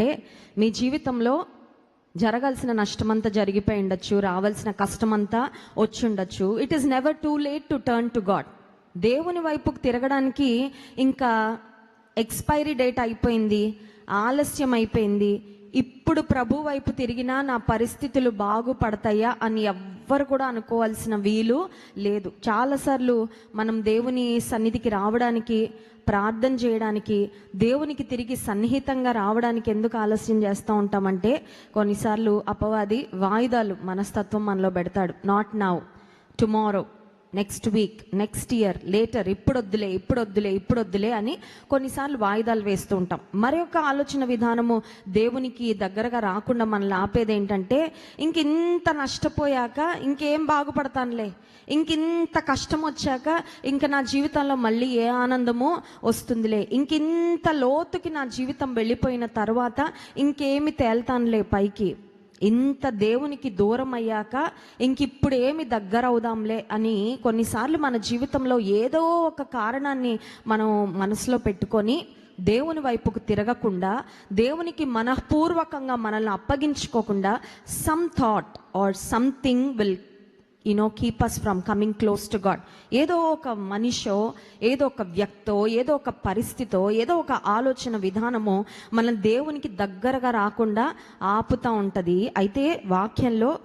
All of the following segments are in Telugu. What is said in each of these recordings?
ఏంటంటే మీ జీవితంలో జరగాల్సిన నష్టమంతా జరిగిపోయి ఉండొచ్చు రావాల్సిన కష్టమంతా వచ్చి ఉండొచ్చు. It is never too late to turn to God దేవుని వైపుకు తిరగడానికి ఇంకా ఎక్స్పైరీ డేట్ అయిపోయింది ఆలస్యం అయిపోయింది. ఇప్పుడు ప్రభు వైపు తిరిగినా నా పరిస్థితులు బాగుపడతాయా అని ఎవ్వరు కూడా అనుకోవాల్సిన వీలు లేదు. చాలాసార్లు మనం దేవుని సన్నిధికి రావడానికి ప్రార్థన చేయడానికి దేవునికి తిరిగి సన్నిహితంగా రావడానికి ఎందుకు ఆలస్యం చేస్తూ ఉంటామంటే కొన్నిసార్లు అపవాది వాయిదాలు మనస్తత్వం మనలో పెడతాడు. Not now tomorrow next week next year later ఇప్పుడు వద్దులే ఇప్పుడు వద్దులే ఇప్పుడు వద్దులే అని కొన్నిసార్లు వాయిదాలు వేస్తూ ఉంటాం. మరొక ఆలోచన విధానము దేవునికి దగ్గరగా రాకుండా మనల్ని ఆపేది ఏంటంటే ఇంక ఇంత నష్టపోయాక ఇంకేం బాగుపడతానులే. ఇంకింత కష్టం వచ్చాక ఇంక నా జీవితంలో మళ్ళీ ఏ ఆనందమో వస్తుందిలే. ఇంకింత లోతుకి నా జీవితం వెళ్ళిపోయిన తర్వాత ఇంకేమి తేల్తానులే పైకి. ఇంత దేవునికి దూరం అయ్యాక ఇంకిప్పుడు ఏమి దగ్గర అవుదాంలే అని కొన్నిసార్లు మన జీవితంలో ఏదో ఒక కారణాన్ని మనం మనసులో పెట్టుకొని దేవుని వైపుకు తిరగకుండా దేవునికి మనఃపూర్వకంగా మనల్ని అప్పగించుకోకుండా some thought or something will you know keep us from coming close to God ఏదో ఒక మనిషో ఏదో ఒక వ్యక్తో ఏదో ఒక పరిస్థితో ఏదో ఒక ఆలోచన విధానమో మనం దేవునికి దగ్గరగా రాకుండా ఆపుతా ఉంటుంది. అయితే వాక్యంలో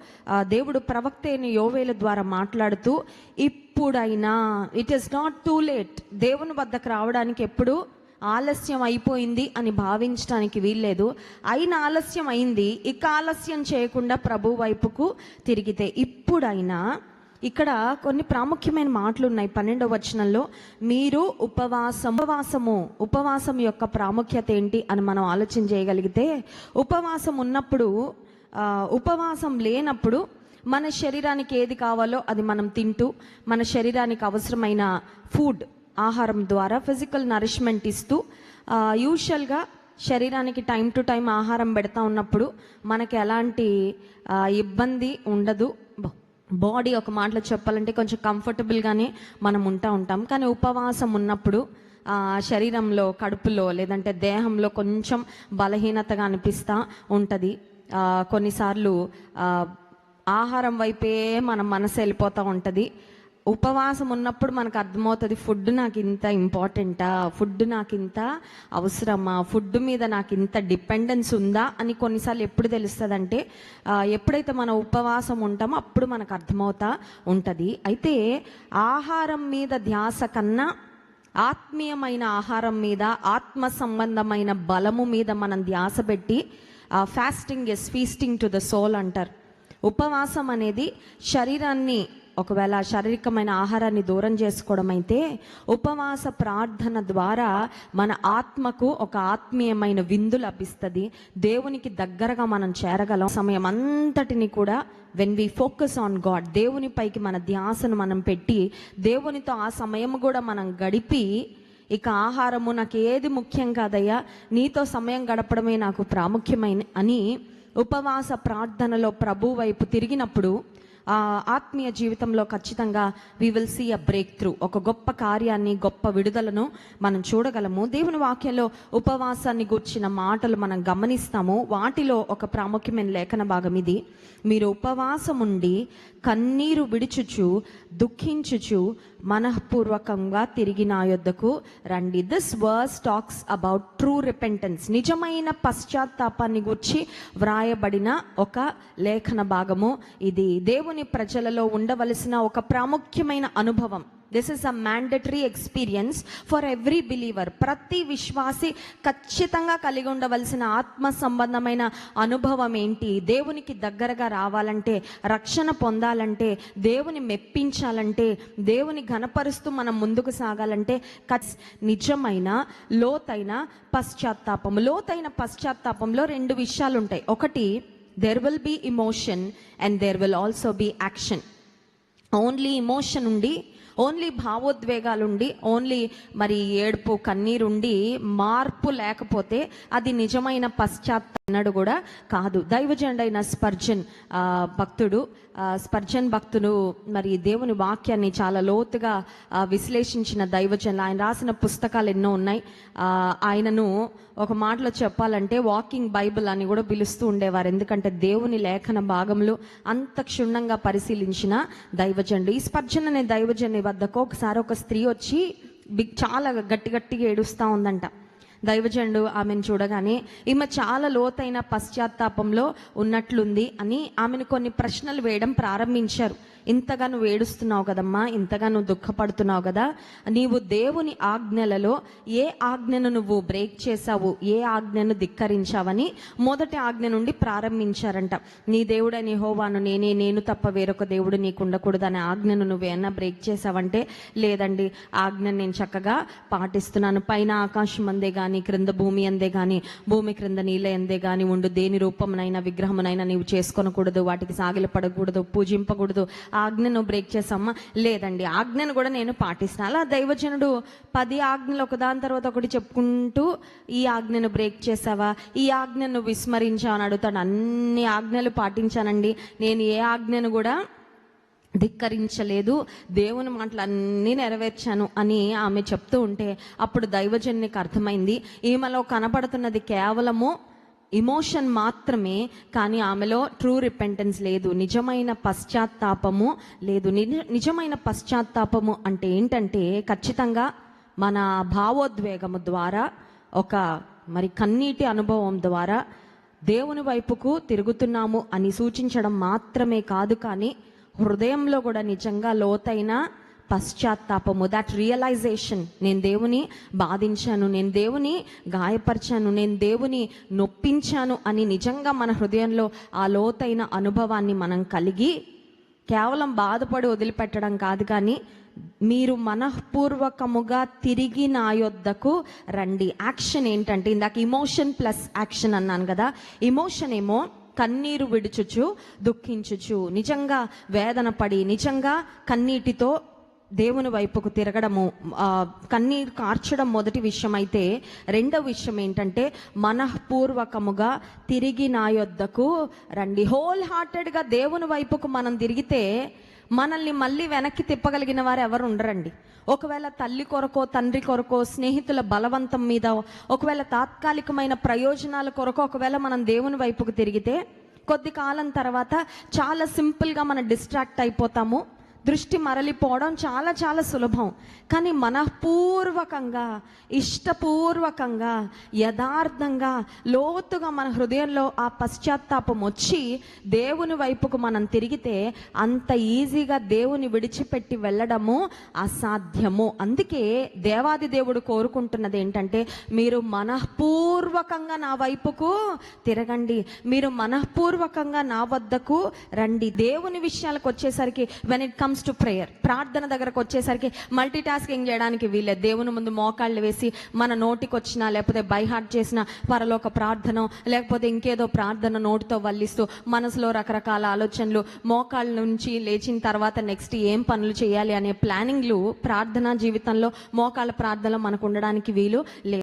దేవుడు ప్రవక్త అయిన యోవేల ద్వారా మాట్లాడుతూ ఇప్పుడైనా it is not too late దేవుని వద్దకు రావడానికి ఎప్పుడు ఆలస్యం అయిపోయింది అని భావించడానికి వీల్లేదు. అయిన ఆలస్యం అయింది. ఇక ఆలస్యం చేయకుండా ప్రభు వైపుకు తిరిగితే ఇప్పుడైనా ఇక్కడ కొన్ని ప్రాముఖ్యమైన మాటలు ఉన్నాయి పన్నెండవ వచనంలో. మీరు ఉపవాసం ఉపవాసము ఉపవాసం యొక్క ప్రాముఖ్యత ఏంటి అని మనం ఆలోచన చేయగలిగితే ఉపవాసం ఉన్నప్పుడు ఉపవాసం లేనప్పుడు మన శరీరానికి ఏది కావాలో అది మనం తింటూ మన శరీరానికి అవసరమైన ఫుడ్ ఆహారం ద్వారా ఫిజికల్ నరిష్మెంట్ ఇస్తూ యూజువల్గా శరీరానికి టైం టు టైం ఆహారం పెడతా ఉన్నప్పుడు మనకి ఎలాంటి ఇబ్బంది ఉండదు. బాడీ ఒక మాటలో చెప్పాలంటే కొంచెం కంఫర్టబుల్గానే మనం ఉంటా ఉంటాం. కానీ ఉపవాసం ఉన్నప్పుడు శరీరంలో కడుపులో లేదంటే దేహంలో కొంచెం బలహీనతగా అనిపిస్తూ ఉంటుంది. కొన్నిసార్లు ఆహారం వైపే మన మనసు వెళ్ళిపోతూ ఉంటుంది. ఉపవాసం ఉన్నప్పుడు మనకు అర్థమవుతుంది ఫుడ్ నాకు ఇంత ఇంపార్టెంటా? ఫుడ్ నాకు ఇంత అవసరమా? ఫుడ్ మీద నాకు ఇంత డిపెండెన్స్ ఉందా? అని కొన్నిసార్లు ఎప్పుడు తెలుస్తుందంటే ఎప్పుడైతే మనం ఉపవాసం ఉంటామో అప్పుడు మనకు అర్థమవుతా ఉంటుంది. అయితే ఆహారం మీద ధ్యాస కన్నా ఆత్మీయమైన ఆహారం మీద ఆత్మ సంబంధమైన బలము మీద మనం ధ్యాస పెట్టి fasting is feasting to the soul అంటారు. ఉపవాసం అనేది శరీరాన్ని ఒకవేళ శారీరకమైన ఆహారాన్ని దూరం చేసుకోవడం అయితే ఉపవాస ప్రార్థన ద్వారా మన ఆత్మకు ఒక ఆత్మీయమైన విందు లభిస్తుంది. దేవునికి దగ్గరగా మనం చేరగలం. సమయం అంతటిని కూడా when we focus on God దేవుని పైకి మన ధ్యాసను మనం పెట్టి దేవునితో ఆ సమయం కూడా మనం గడిపి ఇక ఆహారము నాకు ఏది ముఖ్యం కాదయ్యా నీతో సమయం గడపడమే నాకు ప్రాముఖ్యమైన అని ఉపవాస ప్రార్థనలో ప్రభు వైపు తిరిగినప్పుడు ఆత్మీయ జీవితంలో ఖచ్చితంగా we will see a breakthrough ఒక గొప్ప కార్యాన్ని గొప్ప విడుదలను మనం చూడగలము. దేవుని వాక్యంలో ఉపవాసాన్ని గూర్చిన మాటలు మనం గమనిస్తాము. వాటిలో ఒక ప్రాముఖ్యమైన లేఖన భాగం ఇది. మీరు ఉపవాసం ఉండి కన్నీరు విడుచుచు దుఃఖించుచు మనఃపూర్వకంగా తిరిగి నా యొద్దకు రండి. This verse talks about true repentance నిజమైన పశ్చాత్తాపాన్ని గురించి వ్రాయబడిన ఒక లేఖన భాగము ఇది. దేవుని ప్రజలలో ఉండవలసిన ఒక ప్రాముఖ్యమైన అనుభవం. This is a mandatory experience for every believer ప్రతి విశ్వాసి ఖచ్చితంగా కలిగి ఉండవలసిన ఆత్మ సంబంధమైన అనుభవం ఏంటి? దేవునికి దగ్గరగా రావాలంటే రక్షణ పొందాలంటే దేవుని మెప్పించాలంటే దేవుని ఘనపరుస్తూ మనం ముందుకు సాగాలంటే నిజమైన లోతైన పశ్చాత్తాపం లోతైన పశ్చాత్తాపంలో రెండు విషయాలు ఉంటాయి ఒకటి there will be emotion and there will also be action only emotion ఉండి ఓన్లీ భావోద్వేగాలుండి ఓన్లీ మరి ఏడుపు కన్నీరుండి మార్పు లేకపోతే అది నిజమైన పశ్చాత్త అన్నాడు కూడా కాదు. దైవజండైన స్పర్జన్ భక్తుడు స్పర్జన్ భక్తుడు మరి దేవుని వాక్యాన్ని చాలా లోతుగా విశ్లేషించిన దైవజన్ ఆయన రాసిన పుస్తకాలు ఎన్నో ఉన్నాయి. ఆయనను ఒక మాటలో చెప్పాలంటే వాకింగ్ బైబిల్ అని కూడా పిలుస్తూ ఉండేవారు. ఎందుకంటే దేవుని లేఖన భాగంలో అంత క్షుణ్ణంగా పరిశీలించిన దైవజనుడు. ఈ స్పర్జన్ అనే దైవజని వద్దకు ఒకసారి ఒక స్త్రీ వచ్చి బిగ్ చాలా గట్టి గట్టిగా ఏడుస్తూ ఉందంట. దైవజనుడు ఆమెను చూడగానే ఈమె చాలా లోతైన పశ్చాత్తాపంలో ఉన్నట్లుంది అని ఆమెను కొన్ని ప్రశ్నలు వేయడం ప్రారంభించారు. ఇంతగా నువ్వు ఏడుస్తున్నావు కదమ్మా ఇంతగా నువ్వు దుఃఖపడుతున్నావు కదా నీవు దేవుని ఆజ్ఞలలో ఏ ఆజ్ఞను నువ్వు బ్రేక్ చేశావు ఏ ఆజ్ఞను ధిక్కరించావని మొదటి ఆజ్ఞ నుండి ప్రారంభించారంట. నీ దేవుడని హోవాను నేనే నేను తప్ప వేరొక దేవుడు నీకు ఉండకూడదు అనే ఆజ్ఞను నువ్వేనా బ్రేక్ చేసావంటే లేదండి ఆజ్ఞను నేను చక్కగా పాటిస్తున్నాను. పైన ఆకాశం అందే కానీ గాని క్రింద భూమి అందే గాని భూమి క్రింద నీళ్ళ ఎందే గాని ఉండు. దేని రూపమునైనా విగ్రహమునైనా నీవు చేసుకొనకూడదు వాటికి సాగిలపడకూడదు పూజింపకూడదు. ఆజ్ఞను బ్రేక్ చేసామా లేదండి ఆజ్ఞను కూడా నేను పాటిస్తాను అలా దైవజనుడు పది ఆజ్ఞలు ఒకదాని తర్వాత ఒకటి చెప్పుకుంటూ ఈ ఆజ్ఞను బ్రేక్ చేసావా? ఈ ఆజ్ఞను విస్మరించావు అని అడుగుతాడు. అన్ని ఆజ్ఞలు పాటించానండి. నేను ఏ ఆజ్ఞను కూడా ధిక్కరించలేదు. దేవుని మాటలు అన్నీ నెరవేర్చాను అని ఆమె చెప్తూ ఉంటే అప్పుడు దైవజన్యకు అర్థమైంది. ఈమెలో కనపడుతున్నది కేవలము ఇమోషన్ మాత్రమే కానీ ఆమెలో ట్రూ రిపెంటెన్స్ లేదు. నిజమైన పశ్చాత్తాపము లేదు. నిజమైన పశ్చాత్తాపము అంటే ఏంటంటే ఖచ్చితంగా మన భావోద్వేగము ద్వారా ఒక మరి కన్నీటి అనుభవం ద్వారా దేవుని వైపుకు తిరుగుతున్నాము అని సూచించడం మాత్రమే కాదు కానీ హృదయంలో కూడా నిజంగా లోతైన పశ్చాత్తాపము దట్ రియలైజేషన్ నేను దేవుని బాధించాను నేను దేవుని గాయపరిచాను నేను దేవుని నొప్పించాను అని నిజంగా మన హృదయంలో ఆ లోతైన అనుభవాన్ని మనం కలిగి కేవలం బాధపడి వదిలిపెట్టడం కాదు కానీ మీరు మనఃపూర్వకముగా తిరిగి నా యొద్దకు రండి. యాక్షన్ ఏంటంటే ఇందాక ఇమోషన్ ప్లస్ యాక్షన్ అన్నాను కదా. ఇమోషన్ ఏమో కన్నీరు విడుచుచు దుఃఖించుచు నిజంగా వేదన పడి నిజంగా కన్నీటితో దేవుని వైపుకు తిరగడము కన్నీరు కార్చడం మొదటి విషయం అయితే రెండవ విషయం ఏంటంటే మనఃపూర్వకముగా తిరిగి నా యొద్దకు రండి. హోల్ హార్టెడ్గా దేవుని వైపుకు మనం తిరిగితే మనల్ని మళ్ళీ వెనక్కి తిప్పగలిగిన వారు ఎవరు ఉండరండి. ఒకవేళ తల్లి కొరకో తండ్రి కొరకో స్నేహితుల బలవంతం మీద ఒకవేళ తాత్కాలికమైన ప్రయోజనాల కొరకు ఒకవేళ మనం దేవుని వైపుకు తిరిగితే కొద్ది కాలం తర్వాత చాలా సింపుల్గా మనం డిస్ట్రాక్ట్ అయిపోతాము. దృష్టి మరలిపోవడం చాలా చాలా సులభం. కానీ మనఃపూర్వకంగా ఇష్టపూర్వకంగా యథార్థంగా లోతుగా మన హృదయంలో ఆ పశ్చాత్తాపం వచ్చి దేవుని వైపుకు మనం తిరిగితే అంత ఈజీగా దేవుని విడిచిపెట్టి వెళ్ళడము అసాధ్యము. అందుకే దేవాది దేవుడు కోరుకుంటున్నది ఏంటంటే మీరు మనఃపూర్వకంగా నా వైపుకు తిరగండి. మీరు మనఃపూర్వకంగా నా వద్దకు రండి. దేవుని విషయాలకు వచ్చేసరికి when it comes to prayer ప్రార్థన దగ్గరకు వచ్చేసరికి మల్టీ టాస్కింగ్ చేయడానికి వీలే దేవుని ముందు మోకాళ్ళు వేసి మన నోటికి వచ్చిన లేకపోతే బైహార్ట్ చేసిన పరలోక ప్రార్థన లేకపోతే ఇంకేదో ప్రార్థన నోటితో వల్లిస్తూ మనసులో రకరకాల ఆలోచనలు మోకాళ్ళ నుంచి లేచిన తర్వాత నెక్స్ట్ ఏం పనులు చేయాలి అనే ప్లానింగ్లు ప్రార్థనా జీవితంలో మోకాళ్ళ ప్రార్థనలో మనకు ఉండడానికి వీలు లేదు